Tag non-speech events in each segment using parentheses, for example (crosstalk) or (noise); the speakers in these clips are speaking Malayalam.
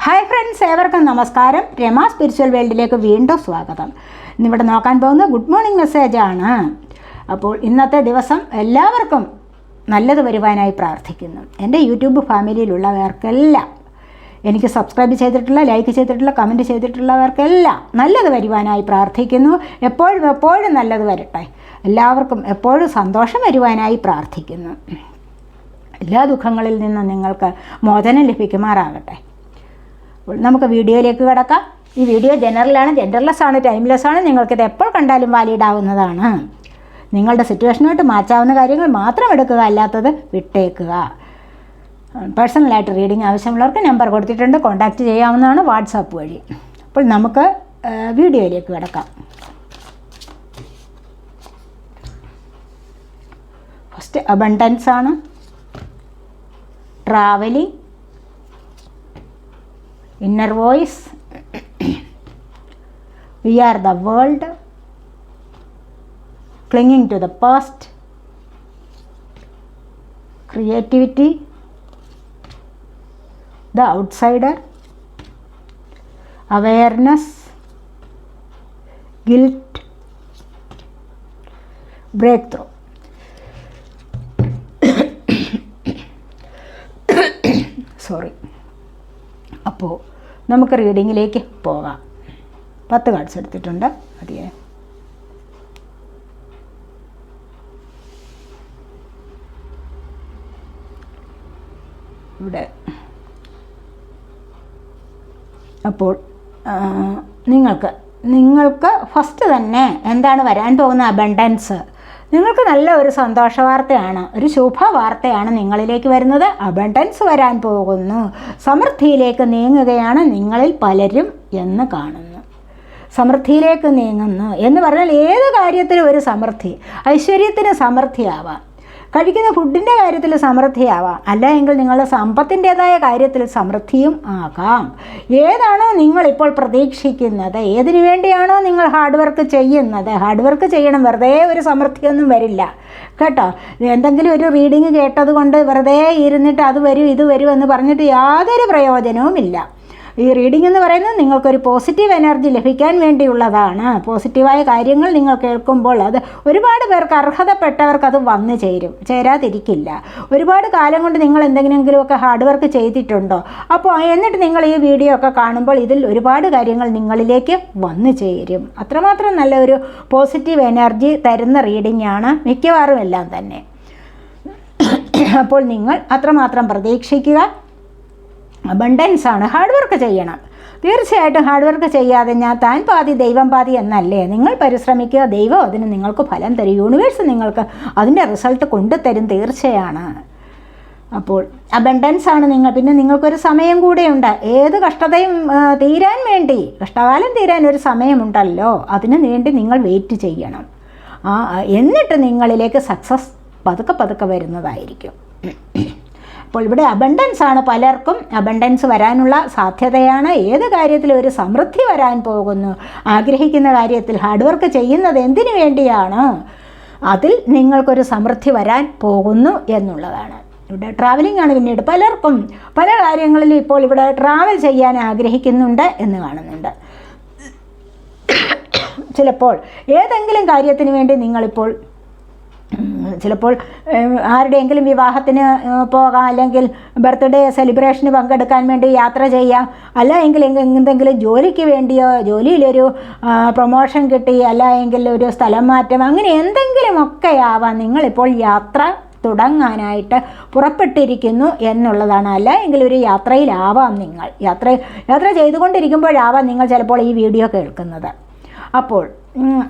ഹായ് ഫ്രണ്ട്സ് ഏവർക്കും നമസ്കാരം. രമ സ്പിരിച്വൽ വേൾഡിലേക്ക് വീണ്ടും സ്വാഗതം. ഇന്നിവിടെ നോക്കാൻ പോകുന്ന ഗുഡ് മോർണിംഗ് മെസ്സേജ് ആണ്. അപ്പോൾ ഇന്നത്തെ ദിവസം എല്ലാവർക്കും നല്ലത് വരുവാനായി പ്രാർത്ഥിക്കുന്നു. എന്റെ യൂട്യൂബ് ഫാമിലിയിലുള്ളവർക്കെല്ലാം എനിക്ക് സബ്സ്ക്രൈബ് ചെയ്തിട്ടുള്ള ലൈക്ക് ചെയ്തിട്ടുള്ള കമന്റ് ചെയ്തിട്ടുള്ളവർക്കെല്ലാം നല്ലത് വരുവാനായി പ്രാർത്ഥിക്കുന്നു. എപ്പോഴും എപ്പോഴും നല്ലത് വരട്ടെ. എല്ലാവർക്കും എപ്പോഴും സന്തോഷം വരുവാനായി പ്രാർത്ഥിക്കുന്നു. എല്ലാ ദുഃഖങ്ങളിൽ നിന്നും നിങ്ങൾക്ക് മോചനം ലഭിക്കുമാറാകട്ടെ. നമുക്ക് വീഡിയോയിലേക്ക് കിടക്കാം. ഈ വീഡിയോ ജനറലാണ് ജെൻഡർലെസ് ആണ് ടൈംലെസ് ആണ് നിങ്ങൾക്കിത് എപ്പോൾ കണ്ടാലും വാലിഡ് ആവുന്നതാണ് നിങ്ങളുടെ സിറ്റുവേഷനുമായിട്ട് മാച്ചാവുന്ന കാര്യങ്ങൾ മാത്രം എടുക്കുക അല്ലാത്തത് വിട്ടേക്കുക. പേഴ്സണലായിട്ട് റീഡിംഗ് ആവശ്യമുള്ളവർക്ക് നമ്പർ കൊടുത്തിട്ടുണ്ട്. കോൺടാക്റ്റ് ചെയ്യാവുന്നതാണ് വാട്സാപ്പ് വഴി. അപ്പോൾ നമുക്ക് വീഡിയോയിലേക്ക് കിടക്കാം. ഫസ്റ്റ് അബണ്ടൻസ് ആണ് travelling. inner voice we are the world clinging to the past creativity the outsider awareness guilt breakthrough (coughs) sorry അപ്പോൾ നമുക്ക് റീഡിങ്ങിലേക്ക് പോകാം. പത്ത് കാർഡ്സ് എടുത്തിട്ടുണ്ട്. അതിയെ ഇവിടെ. അപ്പോൾ നിങ്ങൾക്ക് നിങ്ങൾക്ക് ഫസ്റ്റ് തന്നെ എന്താണ് വരാൻ പോകുന്ന അബണ്ടൻസ് നിങ്ങൾക്ക് നല്ല ഒരു സന്തോഷ വാർത്തയാണ് ഒരു ശുഭവാർത്തയാണ് നിങ്ങളിലേക്ക് വരുന്നത്. അബണ്ടൻസ് വരാൻ പോകുന്നു. സമൃദ്ധിയിലേക്ക് നീങ്ങുകയാണ് നിങ്ങളിൽ പലരും എന്ന് കാണുന്നു. സമൃദ്ധിയിലേക്ക് നീങ്ങുന്നു എന്ന് പറഞ്ഞാൽ ഏത് കാര്യത്തിലും ഒരു സമൃദ്ധി ഐശ്വര്യത്തിന് സമൃദ്ധിയാവാം. കഴിക്കുന്ന ഫുഡിന്റെ കാര്യത്തിൽ സമൃദ്ധിയാവാം. അല്ല എങ്കിൽ നിങ്ങളുടെ സമ്പത്തിന്റെതായ കാര്യത്തിൽ സമൃദ്ധിയും ആകാം. ഏതാണോ നിങ്ങളിപ്പോൾ പ്രതീക്ഷിക്കുന്നത്? ഏതിനു വേണ്ടിയാണോ നിങ്ങൾ ഹാർഡ് വർക്ക് ചെയ്യുന്നത്? ഹാർഡ് വർക്ക് ചെയ്യണം വെറുതെ ഒരു സമൃദ്ധിയൊന്നും വരില്ല. കേട്ടോ? എന്തെങ്കിലും ഒരു റീഡിങ് കേട്ടത് കൊണ്ട് വെറുതെ ഇരുന്നിട്ട് അത് വരും ഇത് വരും എന്ന് പറഞ്ഞിട്ട് യാതൊരു പ്രയോജനവുമില്ല. ഈ റീഡിംഗ് എന്ന് പറയുന്നത് നിങ്ങൾക്കൊരു പോസിറ്റീവ് എനർജി ലഭിക്കാൻ വേണ്ടിയുള്ളതാണ്. പോസിറ്റീവായ കാര്യങ്ങൾ നിങ്ങൾ കേൾക്കുമ്പോൾ അത് ഒരുപാട് പേർക്ക് അർഹതപ്പെട്ടവർക്ക് അത് വന്നു ചേരും ചേരാതിരിക്കില്ല. ഒരുപാട് കാലം കൊണ്ട് നിങ്ങൾ എന്തെങ്കിലുമൊക്കെ ഹാർഡ് വർക്ക് ചെയ്തിട്ടുണ്ടോ? അപ്പോൾ എന്നിട്ട് നിങ്ങൾ ഈ വീഡിയോ ഒക്കെ കാണുമ്പോൾ ഇതിൽ ഒരുപാട് കാര്യങ്ങൾ നിങ്ങളിലേക്ക് വന്നു ചേരും. അത്രമാത്രം നല്ല ഒരു പോസിറ്റീവ് എനർജി തരുന്ന റീഡിംഗ് ആണ് മിക്കവാറും എല്ലാം തന്നെ. അപ്പോൾ നിങ്ങൾ അത്രമാത്രം പ്രതീക്ഷിക്കുക. അബണ്ടൻസ് ആണ്. ഹാർഡ് വർക്ക് ചെയ്യണം. തീർച്ചയായിട്ടും ഹാർഡ് വർക്ക് ചെയ്യാതെ ഞാൻ താൻ പാതി ദൈവം പാതി എന്നല്ലേ? നിങ്ങൾ പരിശ്രമിക്കുക. ദൈവം അതിന് നിങ്ങൾക്ക് ഫലം തരും. യൂണിവേഴ്സ് നിങ്ങൾക്ക് അതിന്റെ റിസൾട്ട് കൊണ്ടുതരും തീർച്ചയാണ്. അപ്പോൾ അബണ്ടൻസ് ആണ് നിങ്ങൾ. പിന്നെ നിങ്ങൾക്കൊരു സമയം കൂടെയുണ്ട്. ഏത് കഷ്ടതയും തീരാൻ വേണ്ടി കഷ്ടകാലം തീരാൻ ഒരു സമയമുണ്ടല്ലോ. അതിന് വേണ്ടി നിങ്ങൾ വെയിറ്റ് ചെയ്യണം. എന്നിട്ട് നിങ്ങളിലേക്ക് സക്സസ് പതുക്കെ പതുക്കെ വരുന്നതായിരിക്കും. അപ്പോൾ ഇവിടെ അബണ്ടൻസ് ആണ് പലർക്കും. അബണ്ടൻസ് വരാനുള്ള സാധ്യതയാണ്. ഏത് കാര്യത്തിലും ഒരു സമൃദ്ധി വരാൻ പോകുന്നു. ആഗ്രഹിക്കുന്ന കാര്യത്തിൽ ഹാർഡ് വർക്ക് ചെയ്യുന്നത് എന്തിനു വേണ്ടിയാണ്? അതിൽ നിങ്ങൾക്കൊരു സമൃദ്ധി വരാൻ പോകുന്നു എന്നുള്ളതാണ്. ഇവിടെ ട്രാവലിംഗ് ആണ് പിന്നീട് പലർക്കും. പല കാര്യങ്ങളിലും ഇപ്പോൾ ഇവിടെ ട്രാവൽ ചെയ്യാൻ ആഗ്രഹിക്കുന്നുണ്ട് എന്ന് കാണുന്നുണ്ട്. ചിലപ്പോൾ ഏതെങ്കിലും കാര്യത്തിന് വേണ്ടി നിങ്ങളിപ്പോൾ ചിലപ്പോൾ ആരുടെയെങ്കിലും വിവാഹത്തിന് പോകാം അല്ലെങ്കിൽ ബർത്ത്ഡേ സെലിബ്രേഷന് പങ്കെടുക്കാൻ വേണ്ടി യാത്ര ചെയ്യാം അല്ല എങ്കിൽ എന്തെങ്കിലും ജോലിക്ക് വേണ്ടിയോ ജോലിയിലൊരു പ്രൊമോഷൻ കിട്ടി അല്ല എങ്കിൽ ഒരു സ്ഥലം മാറ്റം അങ്ങനെ എന്തെങ്കിലുമൊക്കെ ആവാം. നിങ്ങളിപ്പോൾ യാത്ര തുടങ്ങാനായിട്ട് പുറപ്പെട്ടിരിക്കുന്നു എന്നുള്ളതാണ്. അല്ല എങ്കിൽ ഒരു യാത്രയിലാവാം നിങ്ങൾ. യാത്ര യാത്ര ചെയ്തുകൊണ്ടിരിക്കുമ്പോഴാവാം നിങ്ങൾ ചിലപ്പോൾ ഈ വീഡിയോ കേൾക്കുന്നത്. അപ്പോൾ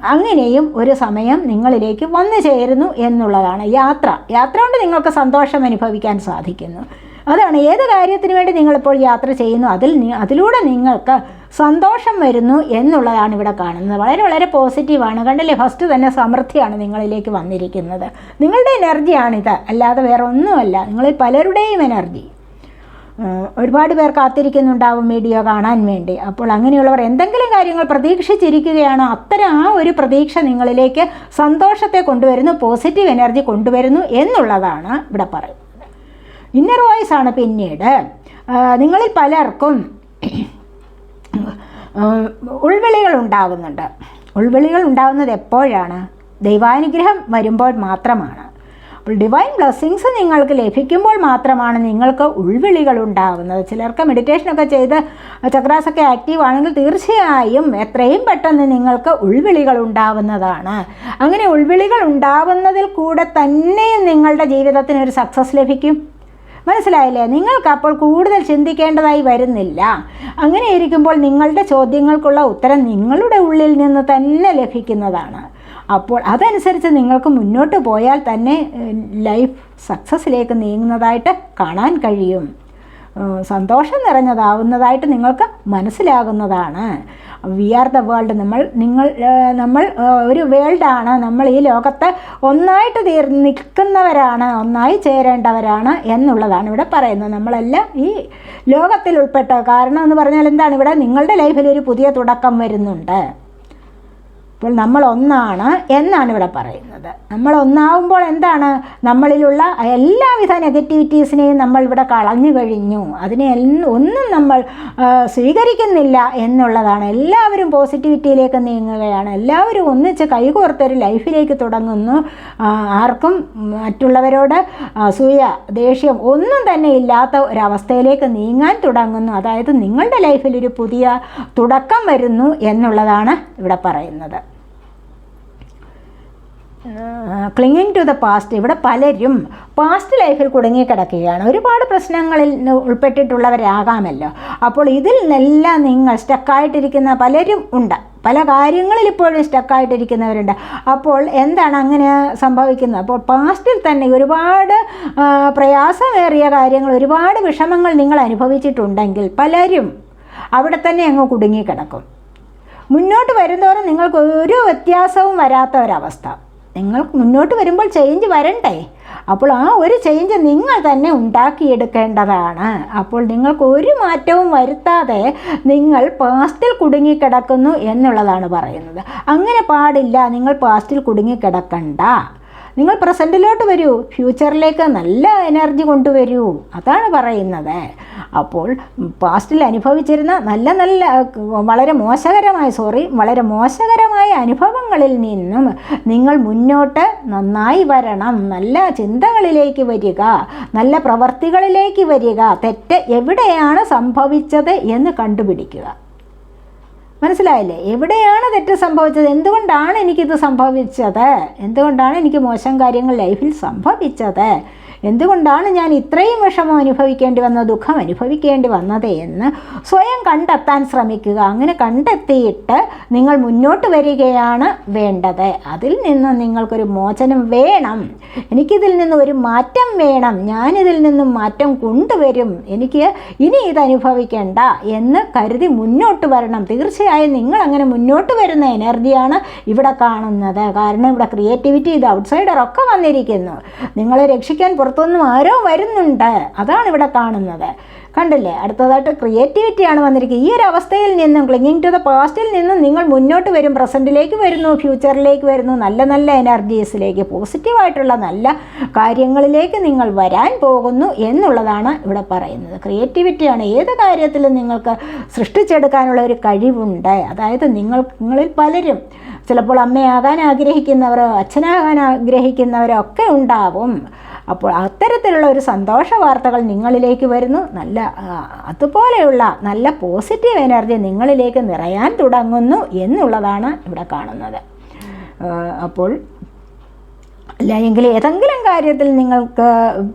അങ്ങനെയും ഒരു സമയം നിങ്ങളിലേക്ക് വന്നു ചേരുന്നു എന്നുള്ളതാണ് യാത്ര. യാത്ര കൊണ്ട് നിങ്ങൾക്ക് സന്തോഷം അനുഭവിക്കാൻ സാധിക്കുന്നു. അതാണ് ഏത് കാര്യത്തിന് വേണ്ടി നിങ്ങളിപ്പോൾ യാത്ര ചെയ്യുന്നു അതിൽ അതിലൂടെ നിങ്ങൾക്ക് സന്തോഷം വരുന്നു എന്നുള്ളതാണ് ഇവിടെ കാണുന്നത്. വളരെ വളരെ പോസിറ്റീവാണ്. കണ്ടില്ലേ ഫസ്റ്റ് തന്നെ സമൃദ്ധിയാണ് നിങ്ങളിലേക്ക് വന്നിരിക്കുന്നത്. നിങ്ങളുടെ എനർജിയാണിത്. അല്ലാതെ വേറെ ഒന്നുമല്ല നിങ്ങളിൽ പലരുടെയും എനർജി. ഒരുപാട് പേർ കാത്തിരിക്കുന്നുണ്ടാവും വീഡിയോ കാണാൻ വേണ്ടി. അപ്പോൾ അങ്ങനെയുള്ളവർ എന്തെങ്കിലും കാര്യങ്ങൾ പ്രതീക്ഷിച്ചിരിക്കുകയാണോ? അത്തരം ആ ഒരു പ്രതീക്ഷ നിങ്ങളിലേക്ക് സന്തോഷത്തെ കൊണ്ടുവരുന്നു പോസിറ്റീവ് എനർജി കൊണ്ടുവരുന്നു എന്നുള്ളതാണ് ഇവിടെ പറയുന്നത്. ഇന്നർ വോയിസ് ആണ് പിന്നീട്. നിങ്ങളിൽ പലർക്കും ഉൾവിളികൾ ഉണ്ടാകുന്നുണ്ട് ഉൾവിളികൾ ഉണ്ടാകുന്നത് എപ്പോഴാണ്? ദൈവാനുഗ്രഹം വരുമ്പോൾ മാത്രമാണ്. അപ്പോൾ ഡിവൈൻ ബ്ലെസ്സിങ്സ് നിങ്ങൾക്ക് ലഭിക്കുമ്പോൾ മാത്രമാണ് നിങ്ങൾക്ക് ഉൾവിളികൾ ഉണ്ടാകുന്നത് ചിലർക്ക് മെഡിറ്റേഷനൊക്കെ ചെയ്ത് ചക്രാസൊക്കെ ആക്റ്റീവ് ആണെങ്കിൽ തീർച്ചയായും എത്രയും പെട്ടെന്ന് നിങ്ങൾക്ക് ഉൾവിളികൾ ഉണ്ടാവുന്നതാണ്. അങ്ങനെ ഉൾവിളികൾ ഉണ്ടാവുന്നതിൽ കൂടെ തന്നെ നിങ്ങളുടെ ജീവിതത്തിന് ഒരു സക്സസ് ലഭിക്കും. മനസ്സിലായില്ലേ? നിങ്ങൾക്ക് അപ്പോൾ കൂടുതൽ ചിന്തിക്കേണ്ടതായി വരുന്നില്ല. അങ്ങനെ ഇരിക്കുമ്പോൾ നിങ്ങളുടെ ചോദ്യങ്ങൾക്കുള്ള ഉത്തരം നിങ്ങളുടെ ഉള്ളിൽ നിന്ന് തന്നെ ലഭിക്കുന്നതാണ്. അപ്പോൾ അതനുസരിച്ച് നിങ്ങൾക്ക് മുന്നോട്ട് പോയാൽ തന്നെ ലൈഫ് സക്സസ്സിലേക്ക് നീങ്ങുന്നതായിട്ട് കാണാൻ കഴിയും. സന്തോഷം നിറഞ്ഞതാവുന്നതായിട്ട് നിങ്ങൾക്ക് മനസ്സിലാകുന്നതാണ്. വി ആർ ദ വേൾഡ് നമ്മൾ നിങ്ങൾ നമ്മൾ ഒരു വേൾഡാണ് നമ്മൾ ഈ ലോകത്ത് ഒന്നായിട്ട് തീർ നിൽക്കുന്നവരാണ് ഒന്നായി ചേരേണ്ടവരാണ് എന്നുള്ളതാണ് ഇവിടെ പറയുന്നത്. നമ്മളെല്ലാം ഈ ലോകത്തിൽ ഉൾപ്പെട്ട കാരണം എന്ന് പറഞ്ഞാൽ എന്താണ് ഇവിടെ നിങ്ങളുടെ ലൈഫിൽ ഒരു പുതിയ തുടക്കം വരുന്നുണ്ട്. അപ്പോൾ നമ്മൾ ഒന്നാണ് എന്നാണ് ഇവിടെ പറയുന്നത്. നമ്മൾ ഒന്നാവുമ്പോൾ എന്താണ്? നമ്മളിലുള്ള എല്ലാവിധ നെഗറ്റിവിറ്റീസിനെയും നമ്മൾ ഇവിടെ കളഞ്ഞു കഴിഞ്ഞു. അതിനെ ഒന്നും നമ്മൾ സ്വീകരിക്കുന്നില്ല എന്നുള്ളതാണ്. എല്ലാവരും പോസിറ്റിവിറ്റിയിലേക്ക് നീങ്ങുകയാണ്. എല്ലാവരും ഒന്നിച്ച് കൈകോർത്തൊരു ലൈഫിലേക്ക് തുടങ്ങുന്നു. ആർക്കും മറ്റുള്ളവരോട് സൂയ ദേഷ്യം ഒന്നും തന്നെ ഇല്ലാത്ത ഒരവസ്ഥയിലേക്ക് നീങ്ങാൻ തുടങ്ങുന്നു. അതായത് നിങ്ങളുടെ ലൈഫിൽ ഒരു പുതിയ തുടക്കം വരുന്നു എന്നുള്ളതാണ് ഇവിടെ പറയുന്നത്. ക്ലിങ്ങിങ് ടു ദ പാസ്റ്റ് ഇവിടെ പലരും പാസ്റ്റ് ലൈഫിൽ കുടുങ്ങിക്കിടക്കുകയാണ് ഒരുപാട് പ്രശ്നങ്ങളിൽ ഉൾപ്പെട്ടിട്ടുള്ളവരാകാമല്ലോ. അപ്പോൾ ഇതിൽ നിന്നെല്ലാം നിങ്ങൾ സ്റ്റക്കായിട്ടിരിക്കുന്ന പലരും ഉണ്ട്. പല കാര്യങ്ങളിൽ ഇപ്പോഴും സ്റ്റക്കായിട്ടിരിക്കുന്നവരുണ്ട് അപ്പോൾ എന്താണ് അങ്ങനെ സംഭവിക്കുന്നത്? അപ്പോൾ പാസ്റ്റിൽ തന്നെ ഒരുപാട് പ്രയാസമേറിയ കാര്യങ്ങൾ ഒരുപാട് വിഷമങ്ങൾ നിങ്ങൾ അനുഭവിച്ചിട്ടുണ്ടെങ്കിൽ പലരും അവിടെ തന്നെ അങ്ങ് കുടുങ്ങിക്കിടക്കും. മുന്നോട്ട് വരുന്നതോറും നിങ്ങൾക്ക് ഒരു വ്യത്യാസവും വരാത്ത ഒരവസ്ഥ. നിങ്ങൾക്ക് മുന്നോട്ട് വരുമ്പോൾ ചേഞ്ച് വരണ്ടേ? അപ്പോൾ ആ ഒരു ചേഞ്ച് നിങ്ങൾ തന്നെ ഉണ്ടാക്കിയെടുക്കേണ്ടതാണ്. അപ്പോൾ നിങ്ങൾക്ക് ഒരു മാറ്റവും വരുത്താതെ നിങ്ങൾ പാസ്റ്റിൽ കുടുങ്ങിക്കിടക്കുന്നു എന്നുള്ളതാണ് പറയുന്നത്. അങ്ങനെ പാടില്ല നിങ്ങൾ പാസ്റ്റിൽ കുടുങ്ങിക്കിടക്കണ്ട. നിങ്ങൾ പ്രസന്റിലോട്ട് വരൂ. ഫ്യൂച്ചറിലേക്ക് നല്ല എനർജി കൊണ്ടുവരൂ. അതാണ് പറയുന്നത്. അപ്പോൾ പാസ്റ്റിൽ അനുഭവിച്ചിരുന്ന നല്ല നല്ല വളരെ മോശകരമായ സോറി വളരെ മോശകരമായ അനുഭവങ്ങളിൽ നിന്നും നിങ്ങൾ മുന്നോട്ട് നന്നായി വരണം. നല്ല ചിന്തകളിലേക്ക് വരിക. നല്ല പ്രവർത്തികളിലേക്ക് വരിക. തെറ്റ് എവിടെയാണ് സംഭവിച്ചത് എന്ന് കണ്ടുപിടിക്കുക. മനസ്സിലായില്ലേ? എവിടെയാണ് തെറ്റ് സംഭവിച്ചത്? എന്തുകൊണ്ടാണ് എനിക്കിത് സംഭവിച്ചത്? എന്തുകൊണ്ടാണ് എനിക്ക് മോശം കാര്യങ്ങൾ ലൈഫിൽ സംഭവിച്ചത്? എന്തുകൊണ്ടാണ് ഞാൻ ഇത്രയും വിഷമം അനുഭവിക്കേണ്ടി വന്നത് ദുഃഖം അനുഭവിക്കേണ്ടി വന്നത് എന്ന് സ്വയം കണ്ടെത്താൻ ശ്രമിക്കുക. അങ്ങനെ കണ്ടെത്തിയിട്ട് നിങ്ങൾ മുന്നോട്ട് വരികയാണ് വേണ്ടത്. അതിൽ നിന്ന് നിങ്ങൾക്കൊരു മോചനം വേണം. എനിക്കിതിൽ നിന്ന് ഒരു മാറ്റം വേണം. ഞാനിതിൽ നിന്നും മാറ്റം കൊണ്ടുവരും. എനിക്ക് ഇനി ഇത് അനുഭവിക്കേണ്ട എന്ന് കരുതി മുന്നോട്ട് വരണം. തീർച്ചയായും നിങ്ങൾ അങ്ങനെ മുന്നോട്ട് വരുന്ന എനർജിയാണ് ഇവിടെ കാണുന്നത്. കാരണം ഇവിടെ ക്രിയേറ്റിവിറ്റി ഇത് ഔട്ട്സൈഡർ ഒക്കെ വന്നിരിക്കുന്നു. നിങ്ങളെ രക്ഷിക്കാൻ പുറത്തുനിന്നും ആരോ വരുന്നുണ്ട്. അതാണ് ഇവിടെ കാണുന്നത്. കണ്ടില്ലേ? അടുത്തതായിട്ട് ക്രിയേറ്റിവിറ്റിയാണ് വന്നിരിക്കുന്നത്. ഈ ഒരു അവസ്ഥയിൽ നിന്നും ക്ലിങ്ങിങ് ടു ദ പാസ്റ്റിൽ നിന്നും നിങ്ങൾ മുന്നോട്ട് വരും. പ്രസന്റിലേക്ക് വരുന്നു ഫ്യൂച്ചറിലേക്ക് വരുന്നു. നല്ല നല്ല എനർജീസിലേക്ക് പോസിറ്റീവായിട്ടുള്ള നല്ല കാര്യങ്ങളിലേക്ക് നിങ്ങൾ വരാൻ പോകുന്നു എന്നുള്ളതാണ് ഇവിടെ പറയുന്നത്. ക്രിയേറ്റിവിറ്റിയാണ് ഏത് കാര്യത്തിലും നിങ്ങൾക്ക് സൃഷ്ടിച്ചെടുക്കാനുള്ള ഒരു കഴിവുണ്ട്. അതായത് നിങ്ങൾ നിങ്ങളിൽ പലരും ചിലപ്പോൾ അമ്മയാകാൻ ആഗ്രഹിക്കുന്നവരോ അച്ഛനാകാൻ ആഗ്രഹിക്കുന്നവരോ ഒക്കെ ഉണ്ടാവും. അപ്പോൾ അത്തരത്തിലുള്ള ഒരു സന്തോഷ വാർത്തകൾ നിങ്ങളിലേക്ക് വരുന്നു. നല്ല അതുപോലെയുള്ള നല്ല പോസിറ്റീവ് എനർജി നിങ്ങളിലേക്ക് നിറയാൻ തുടങ്ങുന്നു എന്നുള്ളതാണ് ഇവിടെ കാണുന്നത്. അപ്പോൾ അല്ലെങ്കിൽ ഏതെങ്കിലും കാര്യത്തിൽ നിങ്ങൾക്ക്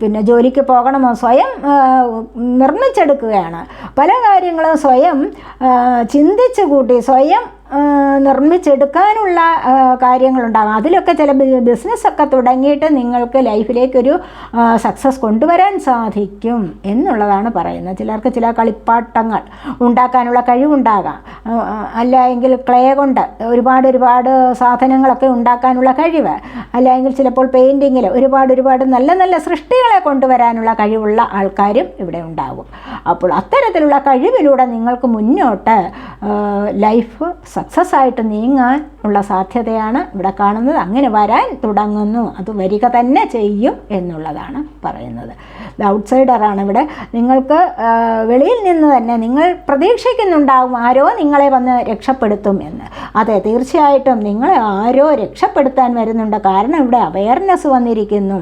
പിന്നെ ജോലിക്ക് പോകണമോ? സ്വയം നിർമ്മിച്ചെടുക്കുകയാണ്. പല കാര്യങ്ങളും സ്വയം ചിന്തിച്ചു കൂട്ടി സ്വയം നിർമ്മിച്ചെടുക്കാനുള്ള കാര്യങ്ങളുണ്ടാകും അതിലൊക്കെ ചില ബിസിനസ്സൊക്കെ തുടങ്ങിയിട്ട് നിങ്ങൾക്ക് ലൈഫിലേക്കൊരു സക്സസ് കൊണ്ടുവരാൻ സാധിക്കും എന്നുള്ളതാണ് പറയുന്നത്. ചിലർക്ക് ചില കളിപ്പാട്ടങ്ങൾ ഉണ്ടാക്കാനുള്ള കഴിവുണ്ടാകാം. അല്ല എങ്കിൽ ക്ലേ കൊണ്ട് ഒരുപാട് ഒരുപാട് സാധനങ്ങളൊക്കെ ഉണ്ടാക്കാനുള്ള കഴിവ് അല്ലെങ്കിൽ ചിലപ്പോൾ പെയിന്റിങ്ങിൽ ഒരുപാട് ഒരുപാട് നല്ല നല്ല സൃഷ്ടികളെ കൊണ്ടുവരാനുള്ള കഴിവുള്ള ആൾക്കാരും ഇവിടെ ഉണ്ടാകും അപ്പോൾ അത്തരത്തിലുള്ള കഴിവിലൂടെ നിങ്ങൾക്ക് മുന്നോട്ട് ലൈഫ് സക്സസ് ആയിട്ട് നീങ്ങാൻ ഉള്ള സാധ്യതയാണ് ഇവിടെ കാണുന്നത്. അങ്ങനെ വരാൻ തുടങ്ങുന്നു. അത് വരിക തന്നെ ചെയ്യും എന്നുള്ളതാണ് പറയുന്നത്. ഔട്ട്സൈഡറാണ് ഇവിടെ. നിങ്ങൾക്ക് വെളിയിൽ നിന്ന് തന്നെ നിങ്ങൾ പ്രതീക്ഷിക്കുന്നുണ്ടാവും ആരോ നിങ്ങളെ വന്ന് രക്ഷപ്പെടുത്തും എന്ന്. അതെ തീർച്ചയായിട്ടും നിങ്ങളെ ആരോ രക്ഷപ്പെടുത്താൻ വരുന്നുണ്ട്. കാരണം ഇവിടെ അവയർനെസ് വന്നിരിക്കുന്നു.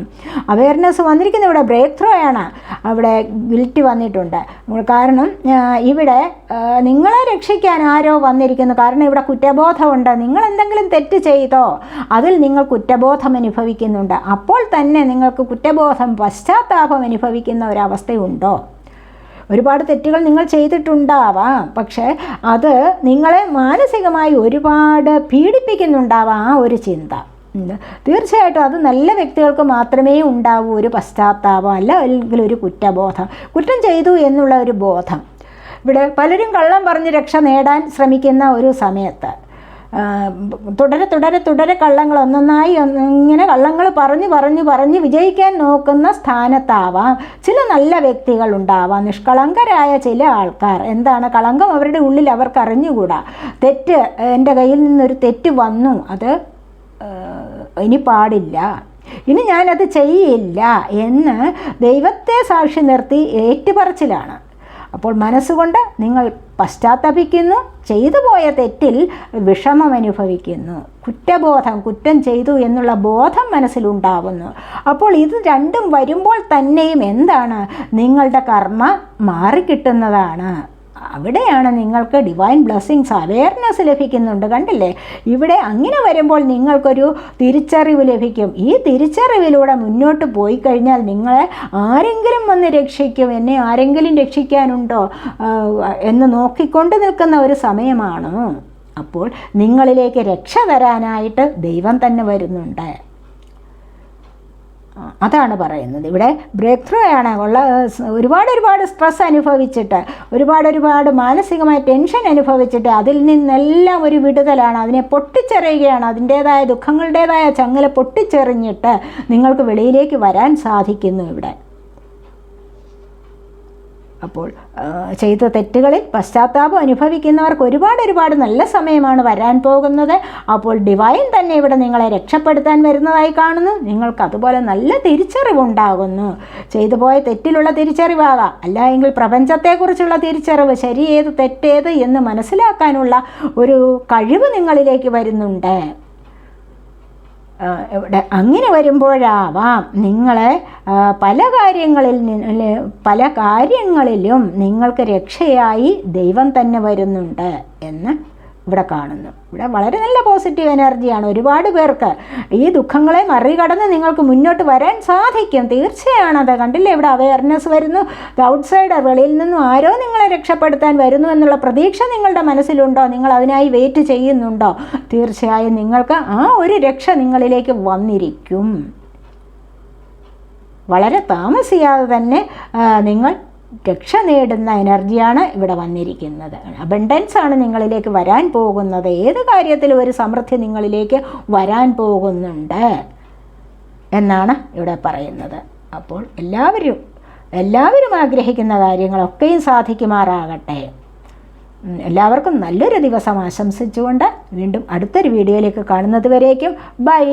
അവയർനെസ് വന്നിരിക്കുന്നു ഇവിടെ ബ്രേക്ക് ത്രൂ ആണ്. അവിടെ ഗിൽറ്റ് വന്നിട്ടുണ്ട്. കാരണം ഇവിടെ നിങ്ങളെ രക്ഷിക്കാൻ ആരോ വന്നിരിക്കുന്നു. കാരണം ഇവിടെ കുറ്റബോധമുണ്ട്. നിങ്ങൾ എന്തെങ്കിലും തെറ്റ് ചെയ്തോ അതിൽ നിങ്ങൾ കുറ്റബോധം അനുഭവിക്കുന്നുണ്ട്. അപ്പോൾ തന്നെ നിങ്ങൾക്ക് കുറ്റബോധം പശ്ചാത്താപം അനുഭവിക്കുന്ന ഒരവസ്ഥയുണ്ടോ? ഒരുപാട് തെറ്റുകൾ നിങ്ങൾ ചെയ്തിട്ടുണ്ടാവാം. പക്ഷേ അത് നിങ്ങളെ മാനസികമായി ഒരുപാട് പീഡിപ്പിക്കുന്നുണ്ടാവാം ആ ഒരു ചിന്ത. തീർച്ചയായിട്ടും അത് നല്ല വ്യക്തികൾക്ക് മാത്രമേ ഉണ്ടാവൂ ഒരു പശ്ചാത്താപം അല്ല അല്ലെങ്കിൽ ഒരു കുറ്റബോധം. കുറ്റം ചെയ്തു എന്നുള്ള ഒരു ബോധം. ഇവിടെ പലരും കള്ളം പറഞ്ഞ് രക്ഷ നേടാൻ ശ്രമിക്കുന്ന ഒരു സമയത്ത് തുടരെ തുടരെ തുടരെ കള്ളങ്ങൾ ഒന്നൊന്നായി ഇങ്ങനെ കള്ളങ്ങൾ പറഞ്ഞു പറഞ്ഞു പറഞ്ഞ് വിജയിക്കാൻ നോക്കുന്ന സ്ഥാനത്താവാം. ചില നല്ല വ്യക്തികൾ ഉണ്ടാവാം. നിഷ്കളങ്കരായ ചില ആൾക്കാർ. എന്താണ്? കളങ്കം അവരുടെ ഉള്ളിൽ അവർക്ക് അറിഞ്ഞുകൂടാ. തെറ്റ് എന്റെ കയ്യിൽ നിന്നൊരു തെറ്റ് വന്നു. അത് ഇനി പാടില്ല. ഇനി ഞാനത് ചെയ്യില്ല എന്ന് ദൈവത്തെ സാക്ഷി നിർത്തി ഏറ്റുപറച്ചിലാണ്. അപ്പോൾ മനസ്സുകൊണ്ട് നിങ്ങൾ പശ്ചാത്തപിക്കുന്നു ചെയ്തു പോയ തെറ്റിൽ വിഷമം അനുഭവിക്കുന്നു. കുറ്റബോധം കുറ്റം ചെയ്തു എന്നുള്ള ബോധം മനസ്സിലുണ്ടാവുന്നു. അപ്പോൾ ഇത് രണ്ടും വരുമ്പോൾ തന്നെയും എന്താണ്? നിങ്ങളുടെ കർമ്മ മാറിക്കിട്ടുന്നതാണ്. അവിടെയാണ് നിങ്ങൾക്ക് ഡിവൈൻ ബ്ലെസ്സിങ്സ് അവയർനെസ് ലഭിക്കുന്നുണ്ട്. കണ്ടില്ലേ? ഇവിടെ അങ്ങനെ വരുമ്പോൾ നിങ്ങൾക്കൊരു തിരിച്ചറിവ് ലഭിക്കും. ഈ തിരിച്ചറിവിലൂടെ മുന്നോട്ട് പോയി കഴിഞ്ഞാൽ നിങ്ങളെ ആരെങ്കിലും വന്ന് രക്ഷിക്കും. എന്നെ ആരെങ്കിലും രക്ഷിക്കാനുണ്ടോ? എന്ന് നോക്കിക്കൊണ്ട് നിൽക്കുന്ന ഒരു സമയമാണ്. അപ്പോൾ നിങ്ങളിലേക്ക് രക്ഷ തരാനായിട്ട് ദൈവം തന്നെ വരുന്നുണ്ട്. അതാണ് പറയുന്നത്. ഇവിടെ ബ്രേക്ക് ത്രൂ ആണ്. ഉള്ള ഒരുപാട് ഒരുപാട് സ്ട്രെസ് അനുഭവിച്ചിട്ട് ഒരുപാട് ഒരുപാട് മാനസികമായ ടെൻഷൻ അനുഭവിച്ചിട്ട് അതിൽ നിന്നെല്ലാം ഒരു വിടുതലാണ്. അതിനെ പൊട്ടിച്ചെറിയുകയാണ്. അതിന്റേതായ ദുഃഖങ്ങളുടേതായ ചങ്ങല പൊട്ടിച്ചെറിഞ്ഞിട്ട് നിങ്ങൾക്ക് വെളിയിലേക്ക് വരാൻ സാധിക്കുന്നു ഇവിടെ. അപ്പോൾ ചെയ്ത തെറ്റുകളിൽ പശ്ചാത്താപം അനുഭവിക്കുന്നവർക്ക് ഒരുപാട് ഒരുപാട് നല്ല സമയമാണ് വരാൻ പോകുന്നത്. അപ്പോൾ ഡിവൈൻ തന്നെ ഇവിടെ നിങ്ങളെ രക്ഷപ്പെടുത്താൻ വരുന്നതായി കാണുന്നു. നിങ്ങൾക്ക് അതുപോലെ നല്ല തിരിച്ചറിവുണ്ടാകുന്നു. ചെയ്തു പോയ തെറ്റിലുള്ള തിരിച്ചറിവാകാം. അല്ല എങ്കിൽ പ്രപഞ്ചത്തെക്കുറിച്ചുള്ള തിരിച്ചറിവ് ശരി തെറ്റേത് എന്ന് മനസ്സിലാക്കാനുള്ള ഒരു കഴിവ് നിങ്ങളിലേക്ക് വരുന്നുണ്ട്. ഇവിടെ അങ്ങനെ വരുമ്പോഴാവാം നിങ്ങൾ പല കാര്യങ്ങളിൽ പല കാര്യങ്ങളിലും നിങ്ങൾക്ക് രക്ഷയായി ദൈവം തന്നെ വരുന്നുണ്ട് എന്ന് ഇവിടെ കാണുന്നു. ഇവിടെ വളരെ നല്ല പോസിറ്റീവ് എനർജിയാണ് ഒരുപാട് പേർക്ക് ഈ ദുഃഖങ്ങളെ മറികടന്ന് നിങ്ങൾക്ക് മുന്നോട്ട് വരാൻ സാധിക്കും. തീർച്ചയാണ് അത്. കണ്ടില്ലേ? ഇവിടെ അവയർനെസ് വരുന്നു. ഔട്ട്സൈഡർ വെളിയിൽ നിന്നും ആരോ നിങ്ങളെ രക്ഷപ്പെടുത്താൻ വരുന്നു എന്നുള്ള പ്രതീക്ഷ നിങ്ങളുടെ മനസ്സിലുണ്ടോ? നിങ്ങൾ അതിനായി വെയിറ്റ് ചെയ്യുന്നുണ്ടോ? തീർച്ചയായും നിങ്ങൾക്ക് ആ ഒരു രക്ഷ നിങ്ങളിലേക്ക് വന്നിരിക്കും. വളരെ താമസിയാതെ തന്നെ നിങ്ങൾ രക്ഷ നേടുന്ന എനർജിയാണ് ഇവിടെ വന്നിരിക്കുന്നത്. അബണ്ടൻസ് ആണ് നിങ്ങളിലേക്ക് വരാൻ പോകുന്നത്. ഏത് കാര്യത്തിലും ഒരു സമൃദ്ധി നിങ്ങളിലേക്ക് വരാൻ പോകുന്നുണ്ട് എന്നാണ് ഇവിടെ പറയുന്നത്. അപ്പോൾ എല്ലാവരും എല്ലാവരും ആഗ്രഹിക്കുന്ന കാര്യങ്ങളൊക്കെയും സാധിക്കുമാറാകട്ടെ. എല്ലാവർക്കും നല്ലൊരു ദിവസം ആശംസിച്ചുകൊണ്ട് വീണ്ടും അടുത്തൊരു വീഡിയോയിലേക്ക് കാണുന്നത് വരേക്കും. ബൈ